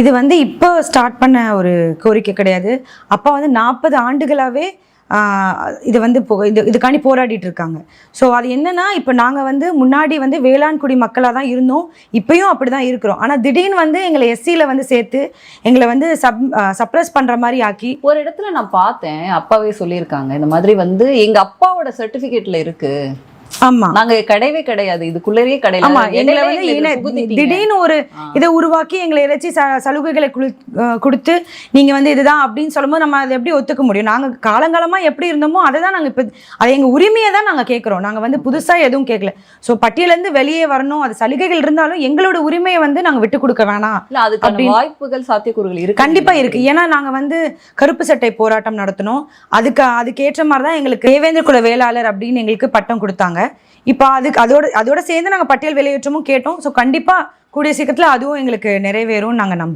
இது வந்து இப்போ ஸ்டார்ட் பண்ண ஒரு கோரிக்கை கிடையாது. அப்பா வந்து நாற்பது ஆண்டுகளாகவே இது வந்து இது இதுக்காண்டி போராடிட்டு இருக்காங்க. ஸோ அது என்னன்னா இப்போ நாங்கள் வந்து முன்னாடி வந்து வேளாண் குடி மக்களாக தான் இருந்தோம். இப்பயும் அப்படி தான் இருக்கிறோம். ஆனால் திடீர்னு வந்து எங்களை எஸ்சியில் வந்து சேர்த்து எங்களை வந்து சப் சப்ரஸ் பண்ணுற மாதிரி ஆக்கி ஒரு இடத்துல நான் பார்த்தேன் அப்பாவே சொல்லியிருக்காங்க இந்த மாதிரி வந்து எங்கள் அப்பாவோட சர்டிஃபிகேட்டில் இருக்குது ஆமாம் நாங்க கிடையவே கிடையாது. இதுக்குள்ளேயே கிடையாது ஆமா எங்களை வந்து. திடீர்னு ஒரு. இதை உருவாக்கி எங்களை ஏதாச்சும் சலுகைகளை கொடுத்து நீங்க வந்து இதுதான் அப்படின்னு சொல்லும்போது நம்ம அதை எப்படி ஒத்துக்க முடியும்? நாங்க காலங்காலமா எப்படி இருந்தோமோ அதை தான் நாங்க இப்போ அது எங்க உரிமையை தான் நாங்க கேட்குறோம். நாங்க வந்து புதுசா எதுவும் கேட்கல. ஸோ பட்டியலேருந்து வெளியே வரணும். அது சலுகைகள் இருந்தாலும் எங்களோட உரிமையை வந்து நாங்க விட்டு கொடுக்க வேணாம் அப்படின்னு- வாய்ப்புகள் சாத்தியக்கூறுகள் இருக்கு. கண்டிப்பா இருக்கு. ஏன்னா நாங்க வந்து கருப்பு சட்டை போராட்டம் நடத்தினோம். அதுக்கு அதுக்கு ஏற்ற மாதிரி தான் எங்களுக்கு தேவேந்திர குல வேளாளர் அப்படின்னு எங்களுக்கு பட்டம் கொடுத்தாங்க. இப்போ அதுக்கு அதோட அதோட சேர்ந்து நாங்கள் பட்டியல் வெளியேற்றமும் கேட்டோம். ஸோ கண்டிப்பாக கூடிய சீக்கிரத்தில் அதுவும் எங்களுக்கு நிறைவேறும் நாங்கள் நம்புகிறோம்